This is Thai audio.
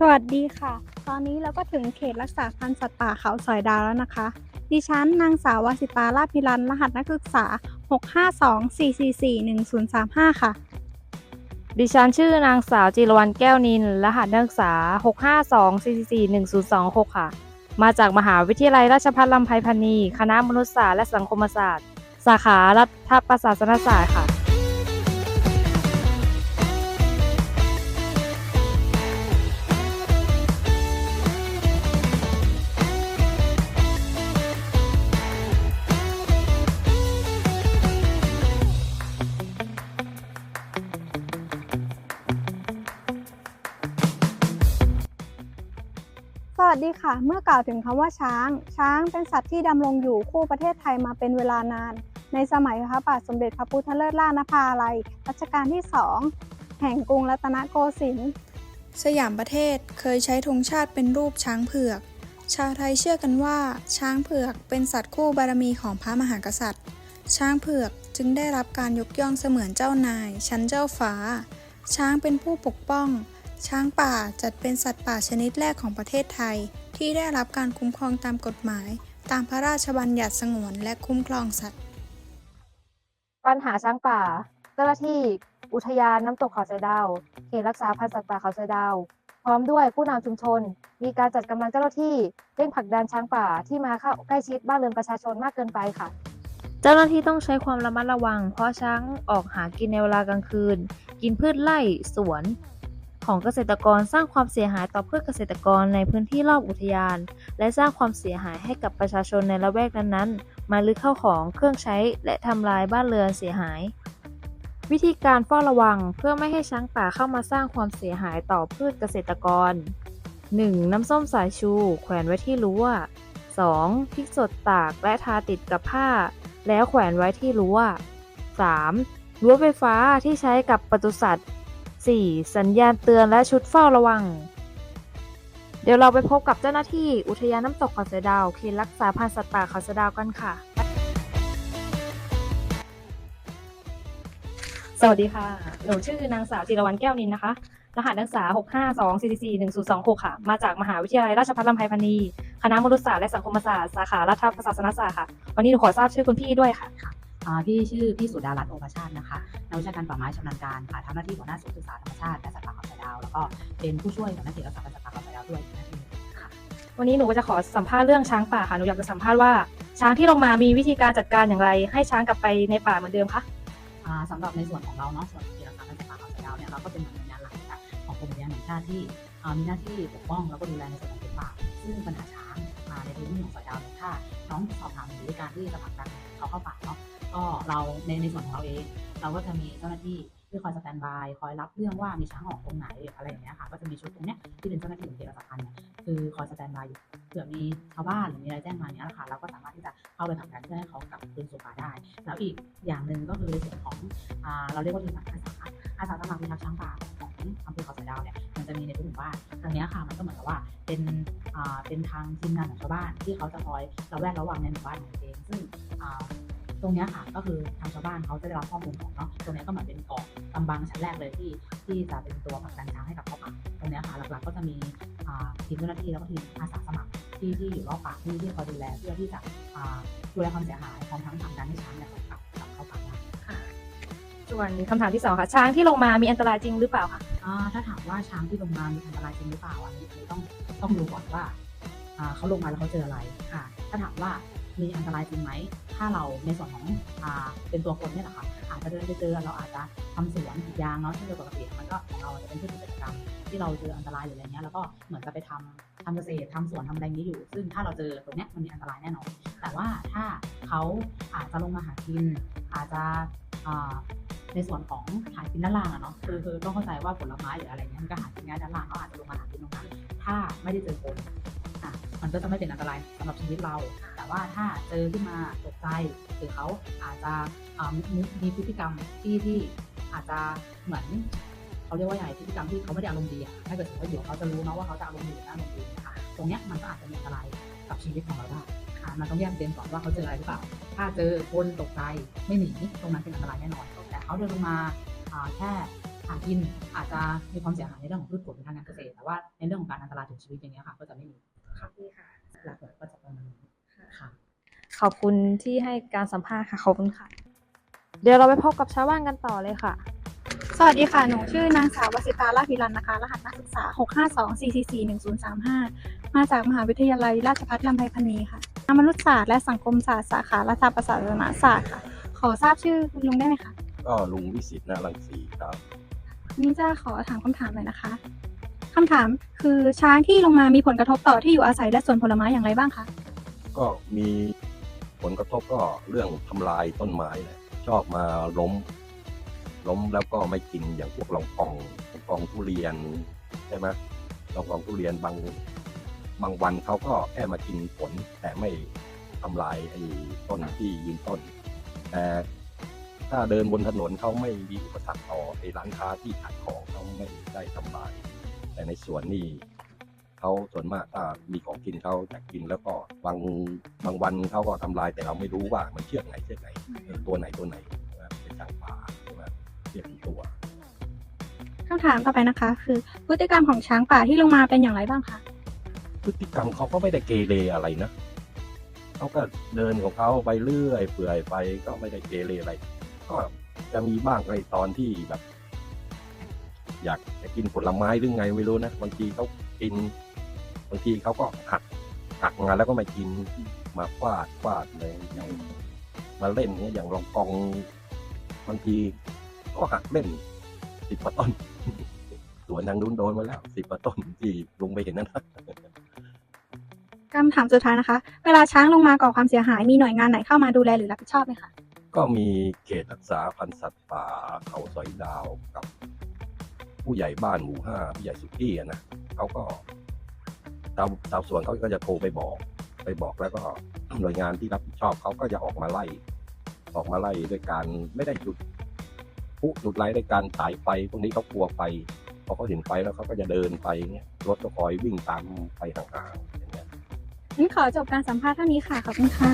สวัสดีค่ะ ตอนนี้เราก็ถึงเขตรักษาพันธุ์สัตว์ป่าเขาสอยดาวแล้วนะคะ ดิฉันนางสาววสิตาลาพิรัน รหัสนักศึกษา 652444135 ค่ะ ดิฉันชื่อนางสาวจิรวรรณแก้วนิน รหัสนักศึกษา 652441026 ค่ะ มาจากมหาวิทยาลัยราชภัฏลำไพพรรณีคณะมนุษยศาสตร์และสังคมศาสตร์ สาขารัฐประศาสนศาสตร์ค่ะ วัสดีค่ะ เมื่อกล่าวถึงคำว่าช้าง ช้างเป็นสัตว์ที่ดำรงอยู่คู่ประเทศไทยมาเป็นเวลานาน ในสมัยพระบาทสมเด็จพระพุทธเลิศล่านภาลัยรัชกาลที่2แห่งกรุงรัตนโกสินทร์สยามประเทศเคยใช้ธงชาติเป็นรูปช้างเผือก ชาวไทยเชื่อกันว่า ช้างเผือกเป็นสัตว์คู่บารมีของพระมหากษัตริย์ ช้างเผือกจึงได้รับการยกย่องเสมือนเจ้านาย ชั้นเจ้าฟ้า ช้างเป็นผู้ปกป้อง ช้างป่าจัดเป็นสัตว์ป่าชนิดแรกของประเทศไทย ที่ได้รับการคุ้มครองตามกฎหมาย ตามพระราชบัญญัติสงวนและคุ้มครองสัตว์ ปัญหาช้างป่า เจ้าหน้าที่ อุทยานน้ำตกเขาไซดาวเขตรักษาพันธุ์สัตว์ป่าเขาไซดาวพร้อมด้วยผู้นำชุมชน มีการจัดกำลังเจ้าหน้าที่เร่งผลักดันช้างป่าที่มาเข้าใกล้ชิดบ้านเรือนประชาชนมากเกินไปค่ะเจ้าหน้าที่ต้องใช้ความระมัดระวัง เพราะช้างออกหากินในเวลากลางคืน กินพืชไร่ สวน ของเกษตรกรสร้างความเสียหายต่อพืชเกษตรกรในพื้นที่รอบอุทยาน และสร้างความเสียหายให้กับประชาชนในละแวกนั้นๆ มาลึกเข้าของเครื่องใช้และทำลายบ้านเรือนเสียหาย วิธีการเฝ้าระวังเพื่อไม่ให้ช้างป่าเข้ามาสร้างความเสียหายต่อพืชเกษตรกร 1. น้ำส้มสายชู แขวนไว้ที่รั้ว 2. พริกสดตากและทาติดกับผ้า แล้วแขวนไว้ที่รั้ว 3. รั้วไฟฟ้าที่ใช้กับปศุสัตว์ 4. สัญญาณเตือนและชุดเฝ้าระวัง เดี๋ยวเราไปพบกับเจ้าหน้าที่อุทยานน้ำตกเขาเสอดาวเขตรักษาพันธุ์สัตว์ป่าเขาเสอดาวกันค่ะ สวัสดีค่ะ หนูชื่อนางสาวจิรวรรณแก้วนินนะคะ รหัสนักศึกษา 652441026 ค่ะ มาจากมหาวิทยาลัยราชภัฏลำไพพรรณีคณะมนุษยศาสตร์และสังคมศาสตร์ สาขารัฐประศาสนศาสตร์ค่ะ วันนี้หนูขอทราบชื่อคุณพี่ด้วยค่ะอ่า พี่ชื่อพี่สุดารัตน์โอภาชาตินะคะนักวิชาการป่าไม้ชำนาญการค่ะทำหน้าที่หัวหน้าศูนย์ศึกษาธรรมชาติและสัตว์ป่าเขาสายดาว แล้วก็เป็นผู้ช่วยหัวหน้าเขตรักษาพันธุ์สัตว์ป่าเขาสายดาวด้วยอีกหน้าที่หนึ่งค่ะวันนี้หนูก็จะขอสัมภาษณ์เรื่องช้างป่าค่ะหนูอยากจะสัมภาษณ์ว่าช้างที่ลงมามีวิธีการจัดการอย่างไร ให้ช้างกลับไปในป่าเหมือนเดิมคะอ่าสำหรับในส่วนของเราเนาะส่วนเขตรักษาพันธุ์สัตว์ป่าเขาสายดาวเนี่ยเราก็เป็นหน่วยงานหลักนะคะของกรมอุทยานแห่งชาติที่อ่า มีหน้าที่ปกป้องแล้วก็ดูแลในส่วนของผืนป่าซึ่งปัญหาช้างอ่าในพื้นที่ของสายดาวถ้าน้องสอบถามถึงในการที่จะผลักดันเขาเข้าป่าเนาะก็เราในในส่วนของเราเอง เราก็จะมีเจ้าหน้าที่ที่คอยสแตนบายคอยรับเรื่องว่ามีช้างออกตรงไหนอะไรอย่างเงี้ยค่ะก็จะมีชุดตรงเนี้ยที่เป็นเจ้าหน้าที่ของเขตรักษาพันธุ์เนี่ยคือคอยสแตนบายอยู่เผื่อมีชาวบ้านหรือมีอะไรแจ้งมาเนี้ยค่ะเราก็สามารถที่จะเข้าไปผลักดันเพื่อให้เขากลับคืนสู่ป่าได้ แล้วอีกอย่างหนึ่งก็คือในส่วนของอ่าเราเรียกว่าทีมอาสาอาสาสมัครพิทักษ์ช้างป่าของอำเภอเขาสายดาวเนี่ย มันจะมีในทุกหมู่บ้านตรงนี้ค่ะมันก็เหมือนกับว่าเป็นอ่าเป็นทางทีมงานของชาวบ้านที่เขาจะคอยระแวดระวังในหมู่บ้านของเองซึ่งอ่าตรงนี้ค่ะก็คือทางชาวบ้านเขาจะได้รับข้อมูลของเนาะตรงนี้ก็เหมือนเป็นเกาะกำบังชั้นแรกเลยที่ที่จะเป็นตัวผลักดันช้างให้กับเข้าป่าตรงนี้ค่ะหลักๆก็จะมีอ่าทีมเจ้าหน้าที่แล้วก็ทีมอาสาสมัครที่ที่อยู่รอบป่าที่ที่คอยดูแลเพื่อที่จะอ่าดูแลความเสียหายพร้อมทั้งผลักดันให้ช้างเนี่ยกลับกลับเข้าป่าได้ส่วนคำถามที่สองค่ะช้างที่ลงมามีอันตรายจริงหรือเปล่าคะ ถ้าถามว่าช้างที่ลงมามีอันตรายจริงหรือเปล่าอันนี้ต้องต้องดูก่อนว่าเขาลงมาแล้วเขาเจออะไรอ่าถ้าถามว่ามีอันตรายจริงไหม ถ้าเราในส่วนของอเป็นตัวคนเนี่ยแหละค่ะอาจจะเดินไปเจอเราอาจจะทำสวนกรีดยางเนาะที่โดยปกติมันก็ของเราจะเป็นพืชเกษตรกรรมที่เราเจออันตรายหรืออะไรเงี้ยแล้วก็เหมือนจะไปทำทำเกษตรทำสวนทำอะไรงนี้อยู่ ซึ่งถ้าเราเจอตัวเนี้ยมันมีอันตรายแน่นอน แต่ว่าถ้าเขาอาจจะลงมาหากินอาจจะ ในส่วนของหากินด้านล่างอะเนาะคือคือต้องเข้าใจว่าผลไม้หรืออะไรเงี้ยมันก็หากินง่ายด้านล่างเขาอาจจะลงมาหากินตรงนั้นถ้าไม่ได้เจอคนอะมันก็จะไม่เป็นอันตรายสำหรับชีวิตเรา แต่ว่าถ้าเจอขึ้นมาตกใจหรือเขาอาจจะมีมีพฤติกรรมที่ที่อาจจะเหมือนเขาเรียกว่าอย่างไรพฤติกรรมที่เขาไม่ได้อารมณ์ดีอะถ้าเกิดสมมติว่าเดี๋ยวเขาจะรู้เนะว่าเขาจะอารมณ์ดีหรือไม่อารมณ์ดีนะคะตรงเนี้ยมันก็อาจจะมีอันตรายกับชีวิตของเราได้ ค่ะมันต้องแยกประเด็นก่อนว่าเขาเจออะไรหรือเปล่า ถ้าเจอคนตกใจไม่หนีตรงนั้นเป็นอันตรายแน่นอน แต่เขาเดินลงมาอ่าแค่หากินอาจจะมีความเสียหายในเรื่องของพืชผลทางการเกษตร แต่ว่าในเรื่องของการอันตรายถึงชีวิตอย่างเงี้ยค่ะ ก็จะไม่มีครับนี่ค่ะหลักๆก็จะประมาณนี้ค่ะ ขอบคุณที่ให้การสัมภาษณ์ค่ะขอบคุณค่ะ เดี๋ยวเราไปพบกับชาวบ้านกันต่อเลยค่ะ สวัสดีค่ะ หนูชื่อนางสาววสิตาลาภิรันนะคะ รหัสนักศึกษา 652-444-1035 มาจากมหาวิทยาลัยราชภัฏลำไพพณีค่ะคณะ มนุษยศาสตร์และสังคมศาสตร์สาขารัฐประศาสนศาสตร์ค่ะ ขอทราบชื่อคุณลุงได้ไหมคะ ก็ลุงวิสิตนารังสีครับนี่จะขอถามคำถามหน่อยนะคะคำถามคือช้างที่ลงมามีผลกระทบต่อที่อยู่อาศัยและสวนผลไม้อย่างไรบ้างคะ ก็มีผลกระทบก็เรื่องทำลายต้นไม้แหละชอบมาล้ม ล้มแล้วก็ไม่กินอย่างพวกลองกองลองกองทุเรียนใช่ไหมลองกองทุเรียนบาง บางวันเขาก็แค่มากินผลแต่ไม่ทำลายไอ้ต้นที่ยืนต้น แต่ถ้าเดินบนถนนเขาไม่มีอุปสรรคต่อไอ้ร้านค้าที่ขายของเขาไม่ได้ทำลาย แต่ในสวนนี่เขาส่วนมากถ้ามีของกินเขาจะกินแล้วก็บางบางวันเขาก็ทำลาย แต่เราไม่รู้ว่ามันเชือกไหนเชือกไหนเออตัวไหนตัวไหนนะเป็นช้างป่าใช่ไหมเชือกกี่ตัวคำถามต่อไปนะคะ คือพฤติกรรมของช้างป่าที่ลงมาเป็นอย่างไรบ้างคะ พฤติกรรมเขาก็ไม่ได้เกเรอะไรนะเขาก็เดินของเขาไปเรื่อยเปื่อยไปก็ไม่ได้เกเรอะไร ก็จะมีบ้างในตอนที่แบบ อยากจะกินผลไม้หรือไงไม่รู้นะบางทีเขากินบางทีเขาก็หักหักมาแล้วก็มากินมาฟาดฟาดเลยอย่างมาเล่นเนี้ยอย่างรองกองบางทีก็หักเล่นสิบกว่าต้นสวนทางนู้นโดนมาแล้วสิบกว่าต้นที่ลุงไปเห็นนั่นนะ คำถามสุดท้ายนะคะ เวลาช้างลงมาก่อความเสียหายมีหน่วยงานไหนเข้ามาดูแลหรือรับผิดชอบไหมคะ ก็มีเขตรักษาพันธุ์สัตว์ป่าเขาสอยดาวกับ ผู้ใหญ่บ้านหมู่ห้าผู้ใหญ่สุกี้อะนะเขาก็ชาวชาวสวนเขาก็จะโทรไปบอก ไปบอกแล้วก็หน่วยงานที่รับผิดชอบเขาก็จะออกมาไล่ ออกมาไล่ด้วยการไม่ได้หยุดผู้หยุดไล่ด้วยการสายไฟพวกนี้เขากลัวไฟพอเขาเห็นไฟแล้วเขาก็จะเดินไปเงี้ยรถก็คอยวิ่งตามไปห่างๆอย่าง งั้นขอจบการสัมภาษณ์เท่านี้ค่ะ ขอบคุณค่ะ